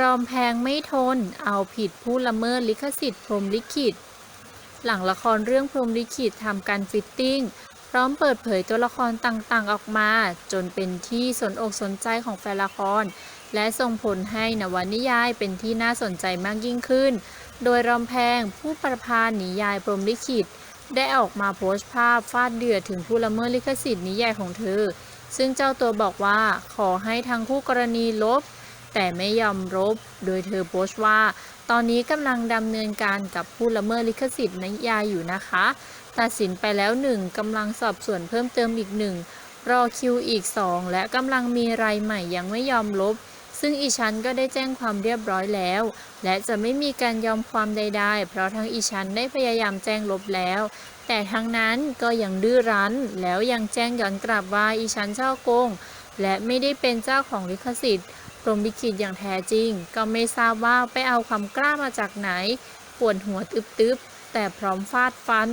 รอมแพงไม่ทน เอาผิดผู้ละเมิดลิขสิทธิ์พรมลิขิต หลังละครเรื่องพรมลิขิตทำการฟิตติ้ง พร้อมเปิดเผยตัวละครต่างๆออกมา จนเป็นที่สนอกสนใจของแฟนละคร และส่งผลให้นวนิยายเป็นที่น่าสนใจมากยิ่งขึ้น โดยรอมแพงผู้ประพันธ์นิยายพรมลิขิต ได้ออกมาโพสต์ภาพฟาดเดือดถึงผู้ละเมิดลิขสิทธิ์นิยายของเธอ ซึ่งเจ้าตัวบอกว่าขอให้ทางคู่กรณีลบ แต่ไม่ยอมลบโดยเธอโพสต์ว่า ตอนนี้กำลังดำเนินการกับผู้ละเมิดลิขสิทธิ์นิยายอยู่นะคะ ตัดสินไปแล้วหนึ่งกำลังสอบสวนเพิ่มเติมอีกหนึ่งรอคิวอีกสองและกำลังมีรายใหม่ยังไม่ยอมลบ ซึ่งอีชันก็ได้แจ้งความเรียบร้อยแล้ว และจะไม่มีการยอมความใดๆ เพราะทั้งอีชันได้พยายามแจ้งลบแล้ว แต่ทั้งนั้นก็ยังดื้อรั้น แล้วยังแจ้งย้อนกลับว่าอีชันเจ้าโกงและไม่ได้เป็นเจ้าของลิขสิทธิ์ พรหมลิขิตอย่างแท้จริง ก็ไม่ทราบว่าไปเอาความกล้ามาจากไหน ปวดหัวตึบๆ แต่พร้อมฟาดฟัน